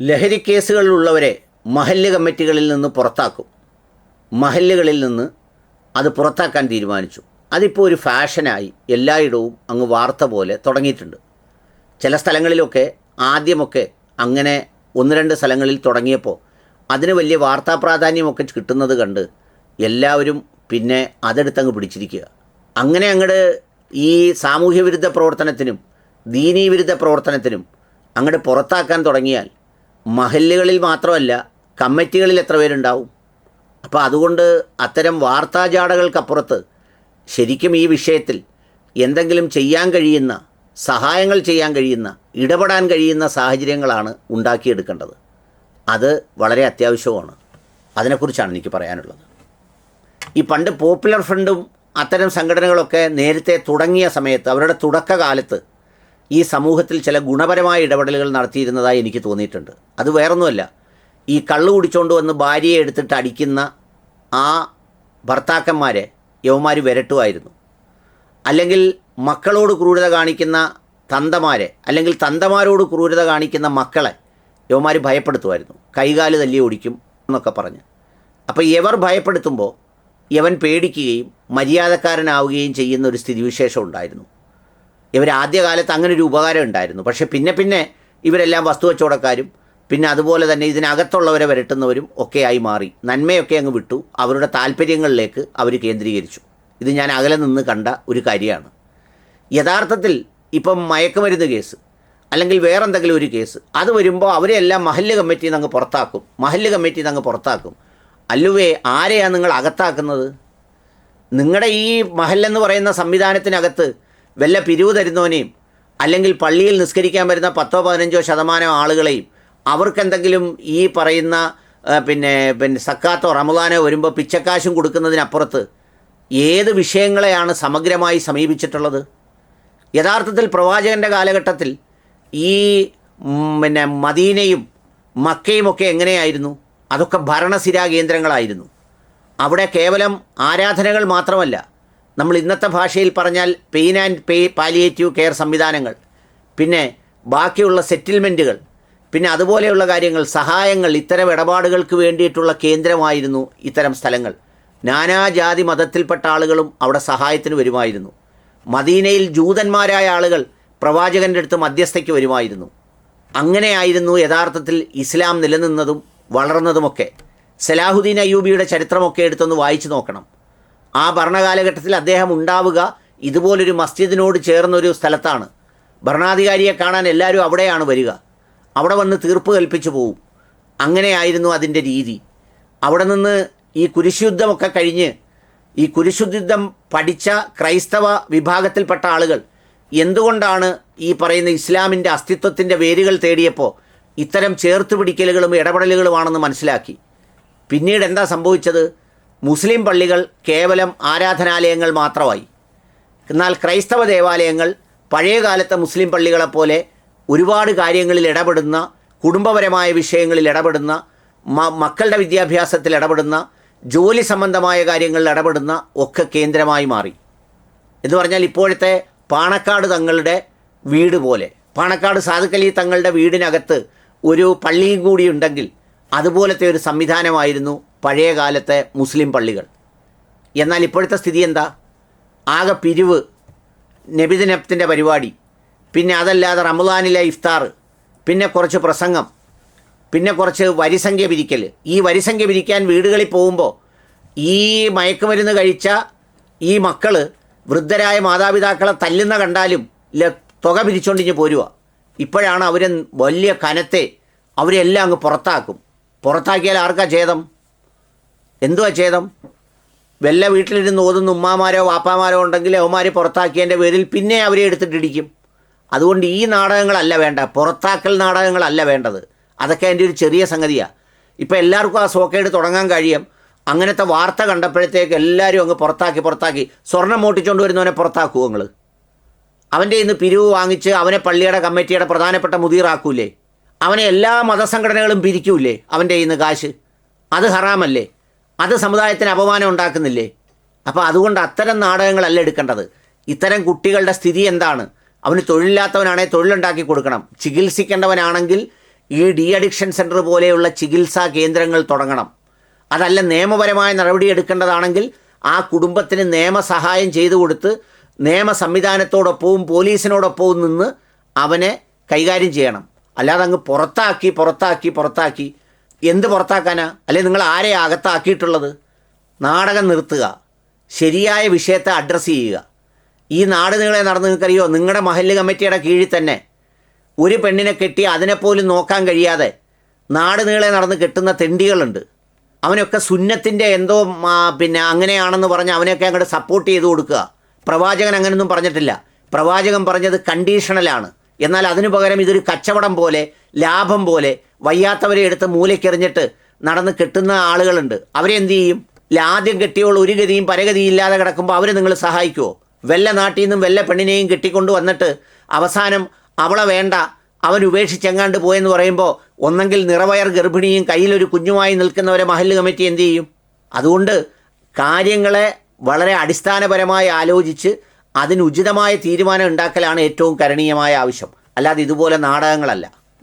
ലഹരി കേസുകളിലുള്ളവരെ മഹല്ല് കമ്മിറ്റികളിൽ നിന്ന് പുറത്താക്കും. മഹല്ലുകളിൽ നിന്ന് അത് പുറത്താക്കാൻ തീരുമാനിച്ചു. അതിപ്പോൾ ഒരു ഫാഷനായി എല്ലായിടവും അങ്ങ് വാർത്ത പോലെ തുടങ്ങിയിട്ടുണ്ട്. ചില സ്ഥലങ്ങളിലൊക്കെ ആദ്യമൊക്കെ അങ്ങനെ ഒന്ന് രണ്ട് സ്ഥലങ്ങളിൽ തുടങ്ങിയപ്പോൾ അതിന് വലിയ വാർത്താ പ്രാധാന്യമൊക്കെ കിട്ടുന്നത് കണ്ട് എല്ലാവരും പിന്നെ അതെടുത്തങ്ങ് പിടിച്ചിരിക്കുക. അങ്ങനെ അങ്ങോട്ട് ഈ സാമൂഹ്യ വിരുദ്ധ പ്രവർത്തനത്തിനും ദീനീ വിരുദ്ധ പ്രവർത്തനത്തിനും അങ്ങോട്ട് പുറത്താക്കാൻ തുടങ്ങിയാൽ മഹല്ലുകളിൽ മാത്രമല്ല കമ്മിറ്റികളിൽ എത്ര പേരുണ്ടാവും? അപ്പോൾ അതുകൊണ്ട് അത്തരം വാർത്താജാടകൾക്കപ്പുറത്ത് ശരിക്കും ഈ വിഷയത്തിൽ എന്തെങ്കിലും ചെയ്യാൻ കഴിയുന്ന സഹായങ്ങൾ ചെയ്യാൻ കഴിയുന്ന ഇടപെടാൻ കഴിയുന്ന സാഹചര്യങ്ങളാണ് ഉണ്ടാക്കിയെടുക്കേണ്ടത്. അത് വളരെ അത്യാവശ്യമാണ്. അതിനെക്കുറിച്ചാണ് എനിക്ക് പറയാനുള്ളത്. ഈ പണ്ട് പോപ്പുലർ ഫ്രണ്ടും അത്തരം സംഘടനകളൊക്കെ നേരത്തെ തുടങ്ങിയ സമയത്ത് അവരുടെ തുടക്കകാലത്ത് ഈ സമൂഹത്തിൽ ചില ഗുണപരമായ ഇടപെടലുകൾ നടത്തിയിരുന്നതായി എനിക്ക് തോന്നിയിട്ടുണ്ട്. അത് വേറൊന്നുമല്ല. ഈ കള്ളു കുടിച്ചുകൊണ്ട് വന്ന് ഭാര്യയെ എടുത്തിട്ട് അടിക്കുന്ന ആ ഭർത്താക്കന്മാരെ യവന്മാർ വിരട്ടുമായിരുന്നു. അല്ലെങ്കിൽ മക്കളോട് ക്രൂരത കാണിക്കുന്ന തന്തമാരെ അല്ലെങ്കിൽ തന്തമാരോട് ക്രൂരത കാണിക്കുന്ന മക്കളെ യവന്മാർ ഭയപ്പെടുത്തുമായിരുന്നു. കൈകാൽ തല്ലി ഓടിക്കും എന്നൊക്കെ പറഞ്ഞ്. അപ്പോൾ എവർ ഭയപ്പെടുത്തുമ്പോൾ യവൻ പേടിക്കുകയും മര്യാദക്കാരനാവുകയും ചെയ്യുന്ന ഒരു സ്ഥിതിവിശേഷം ഉണ്ടായിരുന്നു. ഇവർ ആദ്യകാലത്ത് അങ്ങനെ ഒരു ഉപകാരം ഉണ്ടായിരുന്നു. പക്ഷെ പിന്നെ പിന്നെ ഇവരെല്ലാം വസ്തു കച്ചവടക്കാരും പിന്നെ അതുപോലെ തന്നെ ഇതിനകത്തുള്ളവരെ വരട്ടുന്നവരും ഒക്കെ ആയി മാറി. നന്മയൊക്കെ അങ്ങ് വിട്ടു. അവരുടെ താല്പര്യങ്ങളിലേക്ക് അവർ കേന്ദ്രീകരിച്ചു. ഇത് ഞാൻ അകലെ നിന്ന് കണ്ട ഒരു കാര്യമാണ്. യഥാർത്ഥത്തിൽ ഇപ്പം മയക്കുമരുന്ന് കേസ് അല്ലെങ്കിൽ വേറെന്തെങ്കിലും ഒരു കേസ് അത് വരുമ്പോൾ അവരെല്ലാം മഹല്ല് കമ്മിറ്റിയിൽ നിന്ന് അങ്ങ് പുറത്താക്കും. മഹല്ല് കമ്മിറ്റിയിൽ നിന്ന് അങ്ങ് പുറത്താക്കും. അല്ലുവേ ആരെയാണ് നിങ്ങൾ അകത്താക്കുന്നത്? നിങ്ങളുടെ ഈ മഹല്ലെന്ന് പറയുന്ന സംവിധാനത്തിനകത്ത് വല്ല പിരിവ് തരുന്നവനെയും അല്ലെങ്കിൽ പള്ളിയിൽ നിസ്കരിക്കാൻ വരുന്ന പത്തോ പതിനഞ്ചോ ശതമാനം ആളുകളെയും അവർക്കെന്തെങ്കിലും ഈ പറയുന്ന പിന്നെ പിന്നെ സക്കാത്തോ റമദാനോ വരുമ്പോൾ പിച്ചക്കാശും കൊടുക്കുന്നതിനപ്പുറത്ത് ഏത് വിഷയങ്ങളെയാണ് സമഗ്രമായി സമീപിച്ചിട്ടുള്ളത്? യഥാർത്ഥത്തിൽ പ്രവാചകന്റെ കാലഘട്ടത്തിൽ ഈ പിന്നെ മദീനയും മക്കയും ഒക്കെ എങ്ങനെയായിരുന്നു? അതൊക്കെ ഭരണസിരാ കേന്ദ്രങ്ങളായിരുന്നു. അവിടെ കേവലം ആരാധനകൾ മാത്രമല്ല നമ്മൾ ഇന്നത്തെ ഭാഷയിൽ പറഞ്ഞാൽ pain and pay palliative care സംവിധാനങ്ങൾ പിന്നെ ബാക്കിയുള്ള സെറ്റിൽമെന്റുകൾ പിന്നെ അതുപോലെയുള്ള കാര്യങ്ങൾ സഹായങ്ങൾ ഇത്തരം ഇടപാടുകൾക്ക് വേണ്ടിയിട്ടുള്ള കേന്ദ്രമായിരുന്നു ഇത്തരം സ്ഥലങ്ങൾ. നാനാജാതി മതത്തിൽപ്പെട്ട ആളുകളും അവിടെ സഹായത്തിന് വരുമായിരുന്നു. മദീനയിൽ ജൂതന്മാരായ ആളുകൾ പ്രവാചകന്റെ അടുത്ത് മധ്യസ്ഥയ്ക്ക് വരുമായിരുന്നു. അങ്ങനെയായിരുന്നു യഥാർത്ഥത്തിൽ ഇസ്ലാം നിലനിന്നതും വളർന്നതുമൊക്കെ. സലാഹുദ്ദീൻ അയ്യൂബിയുടെ ചരിത്രമൊക്കെ എടുത്തൊന്ന് വായിച്ചു നോക്കണം. ആ ഭരണകാലഘട്ടത്തിൽ അദ്ദേഹം ഉണ്ടാവുക ഇതുപോലൊരു മസ്ജിദിനോട് ചേർന്നൊരു സ്ഥലത്താണ്. ഭരണാധികാരിയെ കാണാൻ എല്ലാവരും അവിടെയാണ് വരിക. അവിടെ വന്ന് തീർപ്പ് കൽപ്പിച്ചു പോവും. അങ്ങനെയായിരുന്നു അതിന്റെ രീതി. അവിടെ നിന്ന് ഈ കുരിശുദ്ധമൊക്കെ കഴിഞ്ഞ് ഈ കുരിശുദ്ധം പഠിച്ച ക്രൈസ്തവ വിഭാഗത്തിൽപ്പെട്ട ആളുകൾ എന്തുകൊണ്ടാണ് ഈ പറയുന്ന ഇസ്ലാമിന്റെ അസ്തിത്വത്തിന്റെ വേരുകൾ തേടിയപ്പോൾ ഇത്തരം ചേർത്ത് പിടിക്കലുകളും ഇടപെടലുകളുമാണെന്ന് മനസ്സിലാക്കി? പിന്നീട് എന്താ സംഭവിച്ചത്? മുസ്ലിം പള്ളികൾ കേവലം ആരാധനാലയങ്ങൾ മാത്രമായി. എന്നാൽ ക്രൈസ്തവ ദേവാലയങ്ങൾ പഴയകാലത്തെ മുസ്ലിം പള്ളികളെപ്പോലെ ഒരുപാട് കാര്യങ്ങളിൽ ഇടപെടുന്ന കുടുംബപരമായ വിഷയങ്ങളിൽ ഇടപെടുന്ന മക്കളുടെ വിദ്യാഭ്യാസത്തിൽ ഇടപെടുന്ന ജോലി സംബന്ധമായ കാര്യങ്ങളിൽ ഇടപെടുന്ന ഒക്കെ കേന്ദ്രമായി മാറി. എന്ന് പറഞ്ഞാൽ ഇപ്പോഴത്തെ പാണക്കാട് തങ്ങളുടെ വീട് പോലെ പാണക്കാട് സാധുക്കലി തങ്ങളുടെ വീടിനകത്ത് ഒരു പള്ളിയും കൂടി ഉണ്ടെങ്കിൽ അതുപോലത്തെ ഒരു സംവിധാനമായിരുന്നു പഴയ കാലത്തെ മുസ്ലിം പള്ളികൾ. എന്നാൽ ഇപ്പോഴത്തെ സ്ഥിതി എന്താ? ആകെ പിരിവ് നബിദിനത്തിന്റെ പരിപാടി പിന്നെ അതല്ലാതെ റമദാനിലെ ഇഫ്താർ പിന്നെ കുറച്ച് പ്രസംഗം പിന്നെ കുറച്ച് വരിസംഖ്യ പിരിക്കൽ. ഈ വരിസംഖ്യ പിരിക്കാൻ വീടുകളിൽ പോകുമ്പോൾ ഈ മയക്കുമരുന്ന് കഴിച്ച ഈ മക്കൾ വൃദ്ധരായ മാതാപിതാക്കളെ തല്ലുന്ന കണ്ടാലും തുക പിരിച്ചുകൊണ്ടിഞ്ഞ് പോരുക ഇപ്പോഴാണ് അവരെ വലിയ കനത്തെ അവരെല്ലാം അങ്ങ് പുറത്താക്കും. പുറത്താക്കിയാൽ ആർക്കാ ഛേദം? എന്തുവാ ഛേദം? വല്ല വീട്ടിലിരുന്ന് ഓതുന്ന ഉമ്മാമാരോ വാപ്പാമാരോ ഉണ്ടെങ്കിൽ അവന്മാർ പുറത്താക്കിയതിന്റെ പേരിൽ പിന്നെ അവരെ എടുത്തിട്ടിടിക്കും. അതുകൊണ്ട് ഈ നാടകങ്ങളല്ല വേണ്ട പുറത്താക്കൽ നാടകങ്ങളല്ല വേണ്ടത്. അതൊക്കെ എന്റെ ഒരു ചെറിയ സംഗതിയാണ് ഇപ്പം എല്ലാവർക്കും ആ സോക്കേട് തുടങ്ങാൻ കഴിയും. അങ്ങനത്തെ വാർത്ത കണ്ടപ്പോഴത്തേക്ക് എല്ലാവരും അങ്ങ് പുറത്താക്കി പുറത്താക്കി. സ്വർണം മോട്ടിച്ചുകൊണ്ട് വരുന്നവനെ പുറത്താക്കുമോ നിങ്ങൾ അവന്റെ ഇന്ന് പിരിവ് വാങ്ങിച്ച് അവനെ പള്ളിയുടെ കമ്മിറ്റിയുടെ പ്രധാനപ്പെട്ട മുതിറാക്കൂലേ അവനെ എല്ലാ മതസംഘടനകളും പിരിക്കൂലേ അവന്റെ ഇന്ന് കാശ്? അത് ഹറാമല്ലേ? അത് സമുദായത്തിന് അപമാനം ഉണ്ടാക്കുന്നില്ലേ? അപ്പോൾ അതുകൊണ്ട് അത്തരം നാടകങ്ങളല്ല എടുക്കേണ്ടത്. ഇത്തരം കുട്ടികളുടെ സ്ഥിതി എന്താണ്? അവന് തൊഴിലില്ലാത്തവനാണെങ്കിൽ തൊഴിലുണ്ടാക്കി കൊടുക്കണം. ചികിത്സിക്കേണ്ടവനാണെങ്കിൽ ഈ ഡി അഡിക്ഷൻ സെന്റർ പോലെയുള്ള ചികിത്സാ കേന്ദ്രങ്ങൾ തുടങ്ങണം. അതല്ല നിയമപരമായ നടപടി എടുക്കേണ്ടതാണെങ്കിൽ ആ കുടുംബത്തിന് നിയമസഹായം ചെയ്തു കൊടുത്ത് നിയമ സംവിധാനത്തോടൊപ്പവും പോലീസിനോടൊപ്പവും നിന്ന് അവനെ കൈകാര്യം ചെയ്യണം. അല്ലാതെ അങ്ങ് പുറത്താക്കി പുറത്താക്കി പുറത്താക്കി എന്ത് പുറത്താക്കാനാ? അല്ലെ നിങ്ങൾ ആരെ അകത്താക്കിയിട്ടുള്ളത്? നാടകം നിർത്തുക. ശരിയായ വിഷയത്തെ അഡ്രസ്സ് ചെയ്യുക. ഈ നാട് നിങ്ങളെ നടന്ന് നിങ്ങൾക്കറിയോ നിങ്ങളുടെ മഹല്ല് കമ്മിറ്റിയുടെ കീഴിൽ തന്നെ. ഒരു പെണ്ണിനെ കെട്ടി അതിനെപ്പോലും നോക്കാൻ കഴിയാതെ നാട് നീളെ നടന്ന് കെട്ടുന്ന തെണ്ടികളുണ്ട്. അവനൊക്കെ സുന്നത്തിന്റെ എന്തോ പിന്നെ അങ്ങനെയാണെന്ന് പറഞ്ഞ് അവനെയൊക്കെ അങ്ങോട്ട് സപ്പോർട്ട് ചെയ്ത് കൊടുക്കുക. പ്രവാചകൻ അങ്ങനെയൊന്നും പറഞ്ഞിട്ടില്ല. പ്രവാചകൻ പറഞ്ഞത് കണ്ടീഷണലാണ് എന്നാൽ അതിനു പകരം ഇതൊരു കച്ചവടം പോലെ ലാഭം പോലെ വയ്യാത്തവരെ എടുത്ത് മൂലയ്ക്കെറിഞ്ഞിട്ട് നടന്ന് കെട്ടുന്ന ആളുകളുണ്ട്. അവരെ എന്ത് ചെയ്യും? ആദ്യം കെട്ടിയോൾ ഒരു ഗതിയും പരഗതിയും ഇല്ലാതെ കിടക്കുമ്പോൾ അവരെ നിങ്ങൾ സഹായിക്കുമോ വല്ല നാട്ടിൽ നിന്നും വല്ല പെണ്ണിനെയും കെട്ടിക്കൊണ്ട് വന്നിട്ട് അവസാനം അവളെ വേണ്ട അവൻ ഉപേക്ഷിച്ചെങ്ങാണ്ട് പോയെന്ന് പറയുമ്പോൾ ഒന്നെങ്കിൽ നിറവയർ ഗർഭിണിയും കയ്യിലൊരു കുഞ്ഞുമായി നിൽക്കുന്നവരെ മഹല്ല് കമ്മിറ്റി എന്ത് ചെയ്യും? അതുകൊണ്ട് കാര്യങ്ങളെ വളരെ അടിസ്ഥാനപരമായി ആലോചിച്ച് അതിന് ഉചിതമായ തീരുമാനം ഉണ്ടാക്കലാണ് ഏറ്റവും കരണീയമായ ആവശ്യം. അല്ലാതെ ഇതുപോലെ നാടകങ്ങളല്ല.